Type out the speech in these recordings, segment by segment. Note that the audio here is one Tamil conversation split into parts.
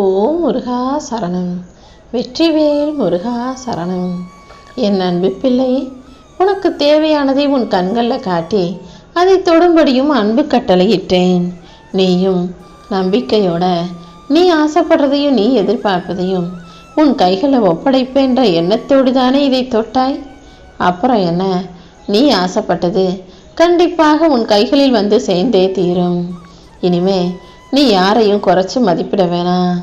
ஓம் முருகா சரணம். வெற்றிவேல் முருகா சரணம். என் அன்பு பிள்ளை உனக்கு தேவையானதை உன் கண்களில் காட்டி அதை தொடும்படியும் அன்பு கட்டளையிட்டேன். நீயும் நம்பிக்கையோட நீ ஆசைப்படுறதையும் நீ எதிர்பார்ப்பதையும் உன் கைகளை ஒப்படைப்பேன்ற எண்ணத்தோடு தானே இதை தொட்டாய்? அப்புறம் என்ன? நீ ஆசைப்பட்டது கண்டிப்பாக உன் கைகளில் வந்து சேர்ந்தே தீரும். இனிமே நீ யாரையும் குறைச்சி மதிப்பிட வேணாம்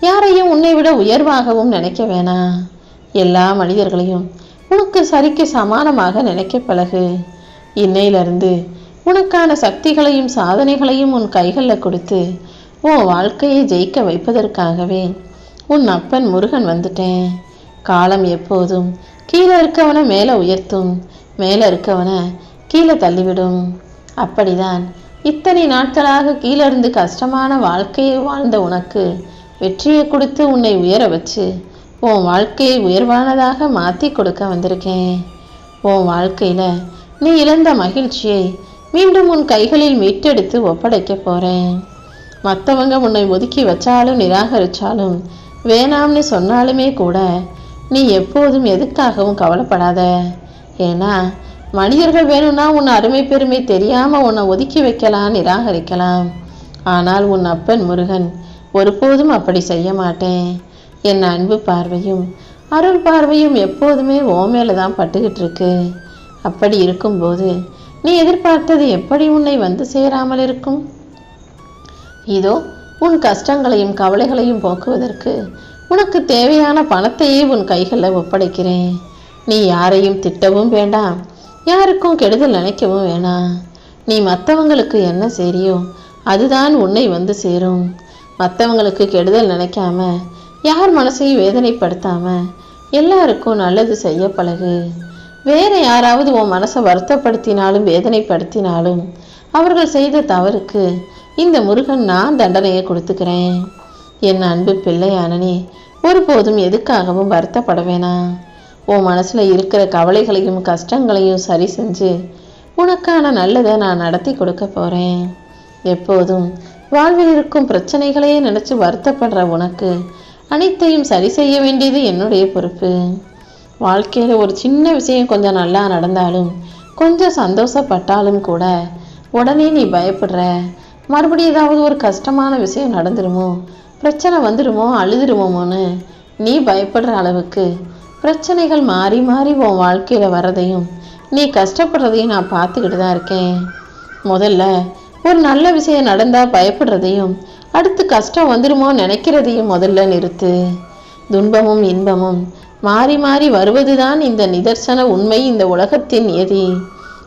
யாரையும் உன்னை விட உயர்வாகவும் நினைக்க வேணாம் எல்லா மனிதர்களையும் உனக்கு சரிக்கு சமானமாக நினைக்க பழகு. இன்னையிலிருந்து உனக்கான சக்திகளையும் சாதனைகளையும் உன் கைகளில் கொடுத்து உன் வாழ்க்கையை ஜெயிக்க வைப்பதற்காகவே உன் அப்பன் முருகன் வந்துட்டேன். காலம் எப்போதும் கீழே இருக்கவனை மேலே உயர்த்தும் மேலே இருக்கவனை கீழே தள்ளிவிடும். அப்படிதான் இத்தனை நாட்களாக கீழே இருந்து கஷ்டமான வாழ்க்கையை வாழ்ந்த உனக்கு வெற்றியை கொடுத்து உன்னை உயர வச்சு உன் வாழ்க்கையை உயர்வானதாக மாற்றி கொடுக்க வந்திருக்கேன். உன் வாழ்க்கையில் நீ இழந்த மகிழ்ச்சியை மீண்டும் உன் கைகளில் மீட்டெடுத்து ஒப்படைக்க போகிறேன் மற்றவங்க உன்னை ஒதுக்கி வச்சாலும் நிராகரிச்சாலும் வேணாம்னு சொன்னாலுமே கூட நீ எப்போதும் எதுக்காகவும் கவலைப்படாத. ஏன்னா மனிதர்கள் வேணும்னா உன் அருமை பெருமை தெரியாமல் உன்னை ஒதுக்கி வைக்கலாம் நிராகரிக்கலாம். ஆனால் உன் அப்பன் முருகன் ஒருபோதும் அப்படி செய்ய மாட்டேன். என் அன்பு பார்வையும் அருள் பார்வையும் எப்போதுமே ஓ மேலே தான் பட்டுக்கிட்டு இருக்கு. அப்படி இருக்கும்போது நீ எதிர்பார்த்தது எப்படி உன்னை வந்து சேராமல் இருக்கும்? இதோ உன் கஷ்டங்களையும் கவலைகளையும் போக்குவதற்கு உனக்கு தேவையான பணத்தையே உன் கைகளில் ஒப்படைக்கிறேன். நீ யாரையும் திட்டவும் வேண்டாம். யாருக்கும் கெடுதல் நினைக்கவும் வேணாம். நீ மற்றவங்களுக்கு என்ன சரியோ அதுதான் உன்னை வந்து சேரும். மற்றவங்களுக்கு கெடுதல் நினைக்காம யார் மனசையும் வேதனைப்படுத்தாம எல்லாருக்கும் நல்லது செய்ய பழகு. வேற யாராவது உன் மனசை வருத்தப்படுத்தினாலும் வேதனைப்படுத்தினாலும் அவர்கள் செய்த தவறுக்கு இந்த முருகன் நான் தண்டனையை கொடுத்துக்கிறேன். என் அன்பு பிள்ளையானனே ஒருபோதும் எதுக்காகவும் வருத்தப்பட வேணாம். உன் மனசில் இருக்கிற கவலைகளையும் கஷ்டங்களையும் சரி செஞ்சு உனக்கான நல்லதை நான் நடத்தி கொடுக்க போகிறேன் எப்போதும் வாழ்வில் இருக்கும் பிரச்சனைகளையே நினச்சி வருத்தப்படுற உனக்கு அனைத்தையும் சரி செய்ய வேண்டியது என்னுடைய பொறுப்பு. வாழ்க்கையில் ஒரு சின்ன விஷயம் கொஞ்சம் நல்லா நடந்தாலும் கொஞ்சம் சந்தோஷப்பட்டாலும் கூட உடனே நீ பயப்படுற. மறுபடியும் ஏதாவது ஒரு கஷ்டமான விஷயம் நடந்துருமோ பிரச்சனை வந்துடுமோ அழுதுருமோன்னு நீ பயப்படுற அளவுக்கு பிரச்சனைகள் மாறி மாறி உன் வாழ்க்கையில் வர்றதையும் நீ கஷ்டப்படுறதையும் நான் பார்த்துக்கிட்டு தான் இருக்கேன். முதல்ல ஒரு நல்ல விஷயம் நடந்தால் பயப்படுறதையும் அடுத்து கஷ்டம் வந்துடுமோ நினைக்கிறதையும் முதல்ல நிறுத்து. துன்பமும் இன்பமும் மாறி மாறி வருவதுதான் இந்த நிதர்சன உண்மை இந்த உலகத்தின் நியதி.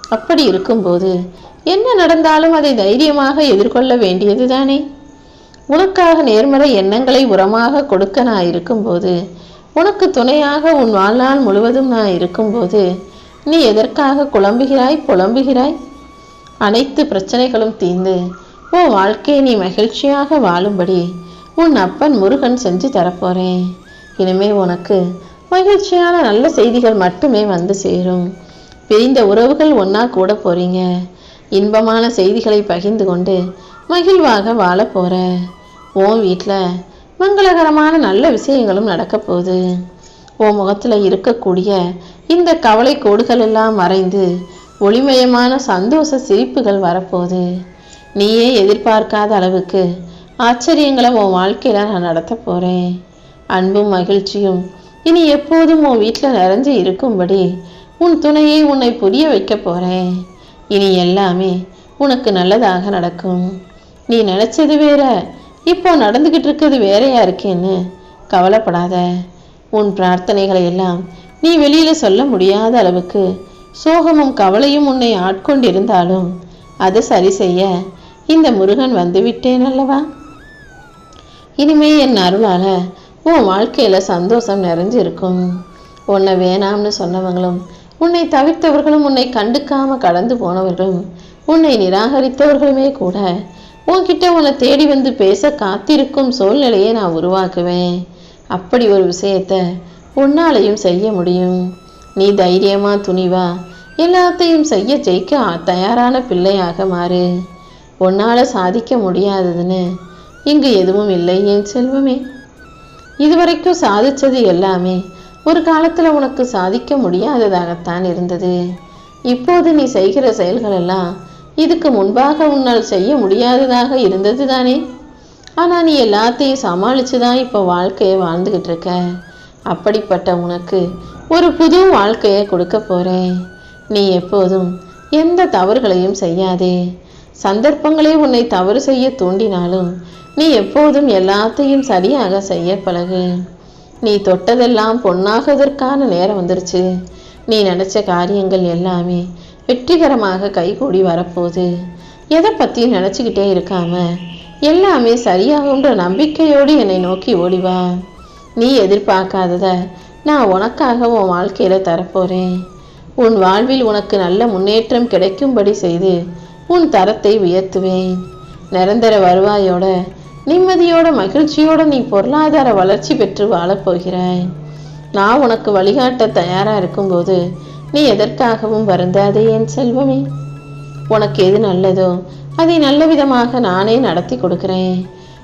அப்படி இருக்கும்போது என்ன நடந்தாலும் அதை தைரியமாக எதிர்கொள்ள வேண்டியது தானே? உனக்காக நேர்மறை எண்ணங்களை உரமாக கொடுக்க நான் இருக்கும்போது உனக்கு துணையாக உன் வாழ்நாள் முழுவதும் நான் இருக்கும்போது நீ எதற்காக குழம்புகிறாய் புலம்புகிறாய்? அனைத்து பிரச்சனைகளும் தீர்ந்து உன் வாழ்க்கையை நீ மகிழ்ச்சியாக வாழும்படி உன் அப்பன் முருகன் செஞ்சு தரப்போறேன் இனிமே உனக்கு மகிழ்ச்சியான நல்ல செய்திகள் மட்டுமே வந்து சேரும். பிரிந்த உறவுகள் ஒன்றா கூட போறீங்க. இன்பமான செய்திகளை பகிர்ந்து கொண்டு மகிழ்வாக வாழ போற. உன் வீட்டில் மங்களகரமான நல்ல விஷயங்களும் நடக்கப் போகுது. உன் முகத்தில் இருக்கக்கூடிய இந்த கவலை கோடுகள் எல்லாம் மறைந்து ஒளிமயமான சந்தோஷ சிரிப்புகள் வரப்போகுது. நீயே எதிர்பார்க்காத அளவுக்கு ஆச்சரியங்களை உன் வாழ்க்கையில் நான் நடத்த போகிறேன் அன்பும் மகிழ்ச்சியும் இனி எப்போதும் உன் வீட்டில் நிறைஞ்சு இருக்கும்படி உன் துணையை உன்னை புரிய வைக்க போகிறேன் இனி எல்லாமே உனக்கு நல்லதாக நடக்கும். நீ நினச்சது வேற. இப்போ நடந்துக்கிட்டு இருக்கிறது வேறையா இருக்கேன்னு கவலைப்படாத. உன் பிரார்த்தனைகளை எல்லாம் நீ வெளியில சொல்ல முடியாத அளவுக்கு சோகமும் கவலையும் உன்னை ஆட்கொண்டிருந்தாலும் அதை சரி செய்ய இந்த முருகன் வந்து விட்டேன் அல்லவா? இனிமே என் அருளால உன் வாழ்க்கையில சந்தோஷம் நிறைஞ்சு இருக்கும் உன்னை வேணாம்னு சொன்னவங்களும் உன்னை தவிர்த்தவர்களும் உன்னை கண்டுக்காம கடந்து போனவர்களும் உன்னை நிராகரித்தவர்களுமே கூட உன்கிட்ட உன்னை தேடி வந்து பேச காத்திருக்கும் சூழ்நிலையை நான் உருவாக்குவேன். அப்படி ஒரு விஷயத்த உன்னாலையும் செய்ய முடியும். நீ தைரியமா துணிவா எல்லாத்தையும் செய்ய ஜெயிக்க தயாரான பிள்ளையாக மாறு. உன்னால் சாதிக்க முடியாததுன்னு இங்கு எதுவும் இல்லை என் செல்வமே. இதுவரைக்கும் சாதித்தது எல்லாமே ஒரு காலத்தில் உனக்கு சாதிக்க முடியாததாகத்தான் இருந்தது. இப்போது நீ செய்கிற செயல்களெல்லாம் இதுக்கு முன்பாக உன்னால் செய்ய முடியாததாக இருந்தது தானே ஆனால் நீ எல்லாத்தையும் சமாளித்து தான் இப்போ வாழ்க்கையை வாழ்ந்துக்கிட்டு இருக்க. அப்படிப்பட்ட உனக்கு ஒரு புது வாழ்க்கையை கொடுக்க போகிறேன் நீ எப்போதும் எந்த தவறுகளையும் செய்யாதே. சந்தர்ப்பங்களே உன்னை தவறு செய்ய தூண்டினாலும் நீ எப்போதும் எல்லாத்தையும் சரியாக செய்ய பழகு. நீ தொட்டதெல்லாம் பொன்னாகுவதற்கான நேரம் வந்துருச்சு. நீ நினச்ச காரியங்கள் எல்லாமே வெற்றிகரமாக கைகூடி வரப்போகுது. எதை பற்றியும் நினச்சிக்கிட்டே இருக்காம எல்லாமே சரியாகுன்ற நம்பிக்கையோடு என்னை நோக்கி ஓடி வா. நீ எதிர்பார்க்காதத நான் உனக்காக உன் வாழ்க்கையில் தரப்போகிறேன் உன் வாழ்வில் உனக்கு நல்ல முன்னேற்றம் கிடைக்கும்படி செய்து உன் தரத்தை உயர்த்துவேன். நிரந்தர வருவாயோட நிம்மதியோட மகிழ்ச்சியோட நீ பொருளாதார வளர்ச்சி பெற்று வாழப் போகிறாய் நான் உனக்கு வழிகாட்ட தயாராக இருக்கும்போது நீ எதற்காகவும் வருந்தாதே என் செல்வமே. உனக்கு எது நல்லதோ அதை நல்ல விதமாக நானே நடத்தி கொடுக்கிறேன்.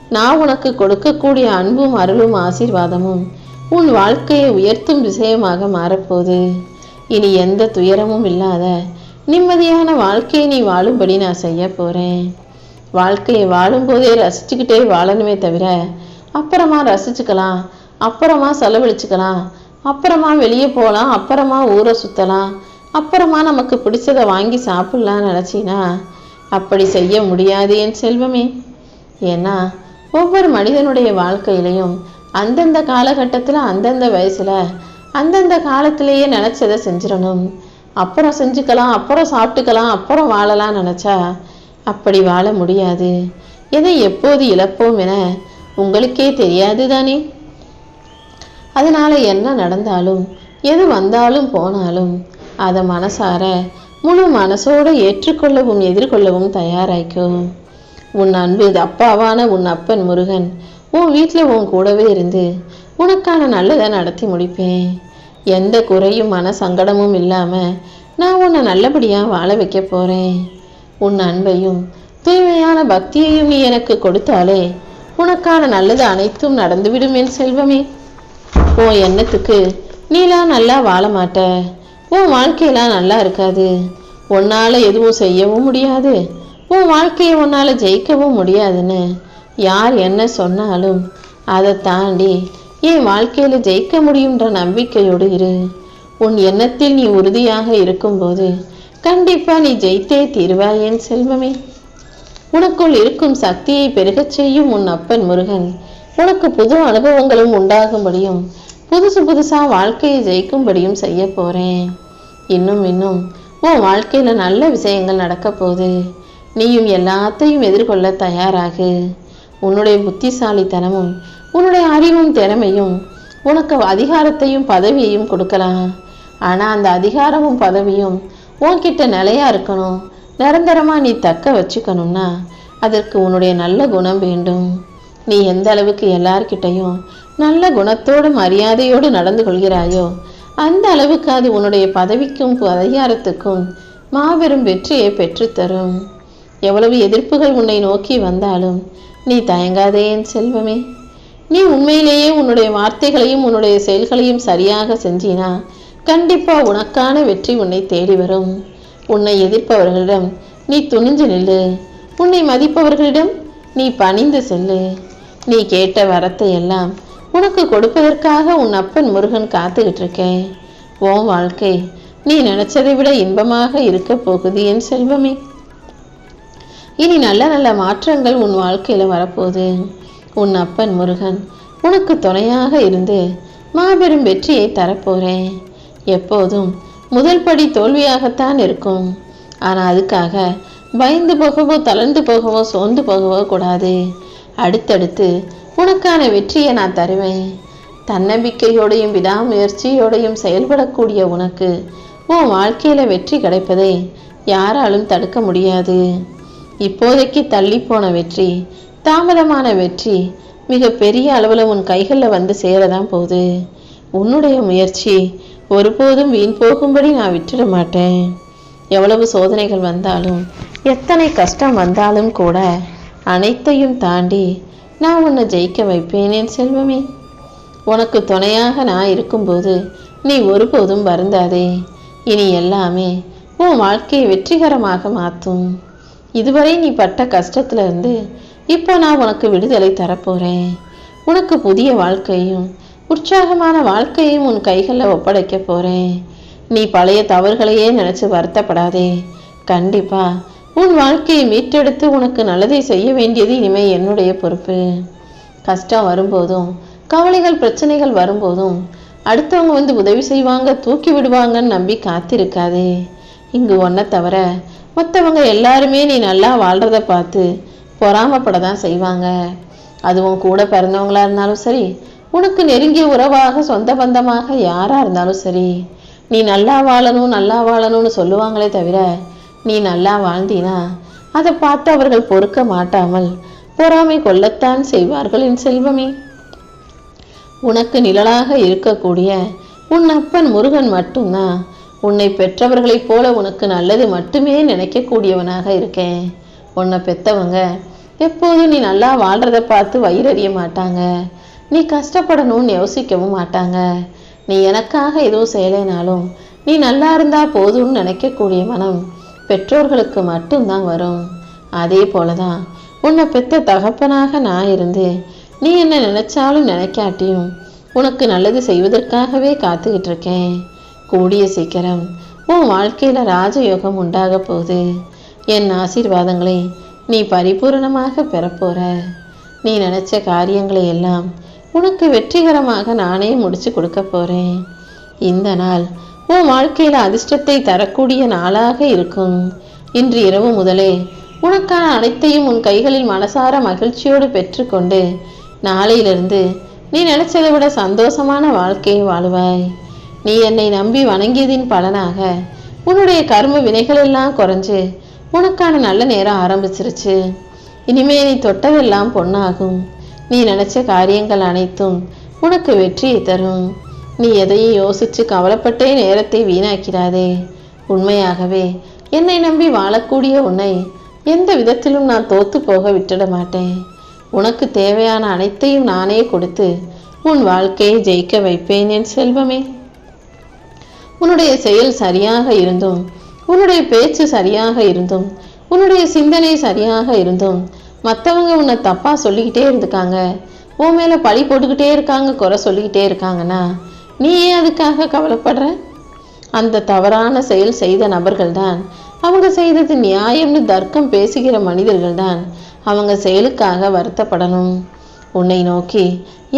நான் உனக்கு கொடுக்கக்கூடிய அன்பும் அருளும் ஆசீர்வாதமும் உன் வாழ்க்கையை உயர்த்தும் விஷயமாக மாறப்போகுது. இனி எந்த துயரமும் இல்லாத நிம்மதியான வாழ்க்கையை நீ வாழும்படி நான் செய்ய போகிறேன் வாழ்க்கையை வாழும்போதே ரசிச்சுக்கிட்டே வாழணுமே தவிர அப்புறமா ரசிச்சுக்கலாம் அப்புறமா செலவழிச்சுக்கலாம் அப்புறமா வெளியே போகலாம் அப்புறமா ஊரை சுற்றலாம் அப்புறமா நமக்கு பிடிச்சதை வாங்கி சாப்பிட்லாம்னு நினச்சினா அப்படி செய்ய முடியாது என் செல்வமே. ஏன்னா ஒவ்வொரு மனிதனுடைய வாழ்க்கையிலையும் அந்தந்த காலகட்டத்தில் அந்தந்த வயசில் அந்தந்த காலத்திலேயே நினச்சதை செஞ்சிடணும். அப்புறம் செஞ்சுக்கலாம் அப்புறம் சாப்பிட்டுக்கலாம் அப்புறம் வாழலாம் நினச்சா அப்படி வாழ முடியாது. எதை எப்போது இழப்போம் என உங்களுக்கே தெரியாது தானே அதனால் என்ன நடந்தாலும் எது வந்தாலும் போனாலும் அதை மனசார முழு மனசோடு ஏற்றுக்கொள்ளவும் எதிர்கொள்ளவும் தயாராய்க்கோ உன் அன்பு அப்பாவான உன் அப்பன் முருகன். உன் வீட்டில் உன் கூடவே இருந்து உனக்கான நல்லதை நடத்தி முடிப்பேன். எந்த குறையும் மன சங்கடமும் இல்லாமல் நான் உன்னை நல்லபடியாக வாழ வைக்க போகிறேன் உன் அன்பையும் தூய்மையான பக்தியையும் நீ எனக்கு கொடுத்தாலே உனக்கான நல்லது அனைத்தும் நடந்துவிடும் என் செல்வமே. உன் எண்ணத்துக்கு நீலாம் நல்லா வாழ மாட்ட. உன் வாழ்க்கையெல்லாம் நல்லா இருக்காது. உன்னால் எதுவும் செய்யவும் முடியாது. உன் வாழ்க்கையை உன்னால் ஜெயிக்கவும் முடியாதுன்னு யார் என்ன சொன்னாலும் அதை தாண்டி என் வாழ்க்கையில் ஜெயிக்க முடியுன்ற நம்பிக்கையோடு இரு. உன் எண்ணத்தில் நீ உறுதியாக இருக்கும்போது கண்டிப்பாக நீ ஜெயித்தே தீர்வாயேன் என் செல்வமே. உனக்குள் இருக்கும் சக்தியை பெருகச் செய்யும் உன் அப்பன் முருகன். உனக்கு புது அனுபவங்களும் உண்டாகும்படியும் புதுசு புதுசாக வாழ்க்கையை ஜெயிக்கும்படியும் செய்ய போகிறேன் இன்னும் இன்னும் உன் வாழ்க்கையில் நல்ல விஷயங்கள் நடக்க போகுது. நீயும் எல்லாத்தையும் எதிர்கொள்ள தயாராகு. உன்னுடைய புத்திசாலித்தனமும் உன்னுடைய அறிவும் திறமையும் உனக்கு அதிகாரத்தையும் பதவியையும் கொடுக்கலாம். ஆனால் அந்த அதிகாரமும் பதவியும் உன்கிட்ட நிலையாக இருக்கணும். நிரந்தரமாக நீ தக்க வச்சுக்கணும்னா அதற்கு உன்னுடைய நல்ல குணம் வேண்டும். நீ எந்த அளவுக்கு எல்லார்கிட்டையும் நல்ல குணத்தோடும் மரியாதையோடு நடந்து கொள்கிறாயோ? அந்த அளவுக்கு அது உன்னுடைய பதவிக்கும் அதிகாரத்துக்கும் மாபெரும் வெற்றியை பெற்றுத்தரும். எவ்வளவு எதிர்ப்புகள் உன்னை நோக்கி வந்தாலும் நீ தயங்காதே என் செல்வமே. நீ உண்மையிலேயே உன்னுடைய வார்த்தைகளையும் உன்னுடைய செயல்களையும் சரியாக செஞ்சினா கண்டிப்பா உனக்கான வெற்றி உன்னை தேடி வரும். உன்னை எதிர்ப்பவர்களிடம் நீ துணிஞ்சு நில்லு. உன்னை மதிப்பவர்களிடம் நீ பணிந்து செல்லு. நீ கேட்ட வரத்தை எல்லாம் உனக்கு கொடுப்பதற்காக உன் அப்பன் முருகன் காத்துக்கிட்டு இருக்கேன் உன் வாழ்க்கை. நீ நினைச்சதை விட இன்பமாக இருக்க போகுது என் செல்வமே. இனி நல்ல நல்ல மாற்றங்கள் உன் வாழ்க்கையில் வரப்போகுது. உன் அப்பன் முருகன் உனக்கு துணையாக இருந்து மாபெரும் வெற்றியை தரப்போறேன். எப்போதும் முதல் படி தோல்வியாகத்தான் இருக்கும். ஆனால் அதுக்காக பயந்து போகவோ தளர்ந்து போகவோ சோர்ந்து போகவோ கூடாது. அடுத்தடுத்து உனக்கான வெற்றியை நான் தருவேன். தன்னம்பிக்கையோடையும் விடாமுயற்சியோடையும் செயல்படக்கூடிய உனக்கு உன் வாழ்க்கையில் வெற்றி கிடைப்பதை யாராலும் தடுக்க முடியாது. இப்போதைக்கு தள்ளி போன வெற்றி தாமதமான வெற்றி மிக பெரிய அளவில் உன் கைகளில் வந்து சேரதான் போகுது. உன்னுடைய முயற்சி ஒருபோதும் வீண் போகும்படி நான் விட்டுட மாட்டேன். எவ்வளவு சோதனைகள் வந்தாலும் எத்தனை கஷ்டம் வந்தாலும் கூட அனைத்தையும் தாண்டி நான் உன்னை ஜெயிக்க வைப்பேன் என் செல்வமே. உனக்கு துணையாக நான் இருக்கும்போது நீ ஒருபோதும் வருந்தாதே. இனி எல்லாமே உன் வாழ்க்கையை வெற்றிகரமாக மாற்றும். இதுவரை நீ பட்ட கஷ்டத்துல இருந்து இப்போ நான் உனக்கு விடுதலை தரப்போகிறேன் உனக்கு புதிய வாழ்க்கையும் உற்சாகமான வாழ்க்கையும் உன் கைகளில் ஒப்படைக்க போகிறேன் நீ பழைய தவறுகளையே நினச்சி வருத்தப்படாதே. கண்டிப்பாக உன் வாழ்க்கையை மீட்டெடுத்து உனக்கு நல்லதை செய்ய வேண்டியது இனிமே என்னுடைய பொறுப்பு. கஷ்டம் வரும்போதும் கவலைகள் பிரச்சனைகள் வரும்போதும் அடுத்தவங்க வந்து உதவி செய்வாங்க தூக்கி விடுவாங்கன்னு நம்பி காத்திருக்காதே. இங்கு ஒன்றை தவிர மற்றவங்க எல்லாருமே நீ நல்லா வாழ்கிறத பார்த்து பொறாமப்பட தான் செய்வாங்க அதுவும் கூட பிறந்தவங்களா இருந்தாலும் சரி உனக்கு நெருங்கிய உறவாக சொந்த பந்தமாக யாராக இருந்தாலும் சரி நீ நல்லா வாழணும் நல்லா வாழணும்னு சொல்லுவாங்களே தவிர நீ நல்லா வாழ்ந்தீனா அதை பார்த்து அவர்கள் பொறுக்க மாட்டாமல் பொறாமை கொள்ளத்தான் செய்வார்கள் என் செல்வமே. உனக்கு நிழலாக இருக்கக்கூடிய உன் அப்பன் முருகன் மட்டும்தான் உன்னை பெற்றவர்களைப் போல உனக்கு நல்லது மட்டுமே நினைக்கக்கூடியவனாக இருக்கேன். உன்னை பெத்தவங்க எப்போதும் நீ நல்லா வாழ்கிறத பார்த்து வயிறறிய மாட்டாங்க. நீ கஷ்டப்படணும்னு யோசிக்கவும் மாட்டாங்க. நீ எனக்காக எதுவும் செய்யலைனாலும் நீ நல்லா இருந்தா போதும்னு நினைக்கக்கூடிய மனம் பெற்றோர்களுக்கு மட்டும்தான் வரும். அதே போலதான் உன்னை பெத்த தகப்பனாக நான் இருந்து நீ என்ன நினைச்சாலும் நினைக்காட்டியும் உனக்கு நல்லது செய்வதற்காகவே காத்துக்கிட்டு இருக்கேன். கூடிய சீக்கிரம் உன் வாழ்க்கையில ராஜயோகம் உண்டாக போகுது. என் ஆசீர்வாதங்களை நீ பரிபூரணமாக பெறப்போற நீ நினைச்ச காரியங்களை எல்லாம் உனக்கு வெற்றிகரமாக நானே முடிச்சு கொடுக்க போறேன். இந்த நாள் உன் வாழ்க்கையில் அதிர்ஷ்டத்தை தரக்கூடிய நாளாக இருக்கும். இன்று இரவு முதலே உனக்கான அனைத்தையும் உன் கைகளில் மனசார மகிழ்ச்சியோடு பெற்றுக்கொண்டு நாளையிலிருந்து நீ நினைச்சதை விட சந்தோஷமான வாழ்க்கையை வாழுவாய். நீ என்னை நம்பி வணங்கியதின் பலனாக உன்னுடைய கர்ம வினைகள் எல்லாம் குறைஞ்சு உனக்கான நல்ல நேரம் ஆரம்பிச்சிருச்சு. இனிமே நீ தொட்டதெல்லாம் பொண்ணாகும் நீ நினைச்ச காரியங்கள் அனைத்தும் உனக்கு வெற்றியை தரும். நீ எதையும் யோசிச்சு கவலைப்பட்டே நேரத்தை வீணாக்கிறாதே. உண்மையாகவே என்னை நம்பி வாழக்கூடிய உன்னை எந்த விதத்திலும் நான் தோத்து போக விட்டுட மாட்டேன். உனக்கு தேவையான அனைத்தையும் நானே கொடுத்து உன் வாழ்க்கையை ஜெயிக்க வைப்பேன் என் செல்வமே. உன்னுடைய செயல் சரியாக இருந்தும் உன்னுடைய பேச்சு சரியாக இருந்தும் உன்னுடைய சிந்தனை சரியாக இருந்தும் மற்றவங்க உன்னை தப்பா சொல்லிக்கிட்டே இருந்துக்காங்க உன் மேல பழி போட்டுக்கிட்டே இருக்காங்க குறை சொல்லிக்கிட்டே இருக்காங்கன்னா நீ ஏன் அதுக்காக கவலைப்படுற? அந்த தவறான செயல் செய்த நபர்கள் தான் அவங்க செய்தது நியாயம்னு தர்க்கம் பேசுகிற மனிதர்கள் தான் அவங்க செயலுக்காக வருத்தப்படணும். உன்னை நோக்கி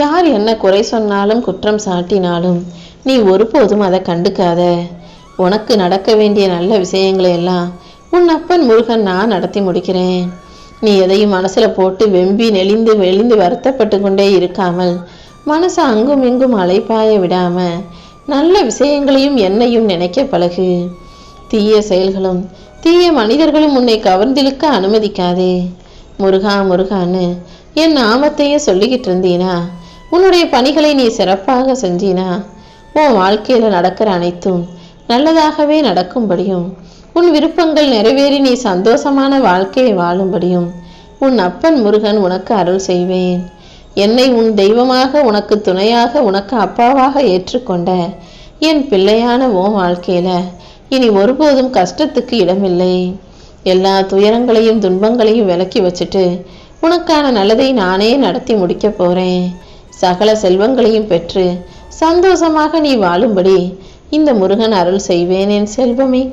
யார் என்ன குறை சொன்னாலும் குற்றம் சாட்டினாலும் நீ ஒருபோதும் அதை கண்டுக்காத. உனக்கு நடக்க வேண்டிய நல்ல விஷயங்களை எல்லாம் உன் அப்பன் முருகன் நான் நடத்தி முடிக்கிறேன். நீ எதையும் மனசுல போட்டு வெம்பி நெளிந்து வெளிந்து வருத்தப்பட்டு கொண்டே இருக்காமல் மனசை அங்கும் இங்கும் அலைப்பாய விடாம நல்ல விஷயங்களையும் என்னையும் நினைக்க பழகு. தீய செயல்களும் தீய மனிதர்களும் உன்னை கவர்ந்திழுக்க அனுமதிக்காதே. முருகா முருகான்னு என் நாமத்தையே சொல்லிக்கிட்டு இருந்தீனா? உன்னுடைய பணிகளை நீ சிறப்பாக செஞ்சீனா? உன் வாழ்க்கையில நடக்கிற அனைத்தும் நல்லதாகவே நடக்கும்படியும் உன் விருப்பங்கள் நிறைவேறி நீ சந்தோஷமான வாழ்க்கையை வாழும்படியும் உன் அப்பன் முருகன் உனக்கு அருள் செய்வேன். என்னை உன் தெய்வமாக உனக்கு துணையாக உனக்கு அப்பாவாக ஏற்றுக்கொண்ட என் பிள்ளையான உன் வாழ்க்கையில இனி ஒருபோதும் கஷ்டத்துக்கு இடமில்லை. எல்லா துயரங்களையும் துன்பங்களையும் விலக்கி வச்சுட்டு உனக்கான நல்லதை நானே நடத்தி முடிக்க போறேன். சகல செல்வங்களையும் பெற்று சந்தோஷமாக நீ வாழும்படி இந்த முருகன் அருள் செய்வேன் என் செல்வமே.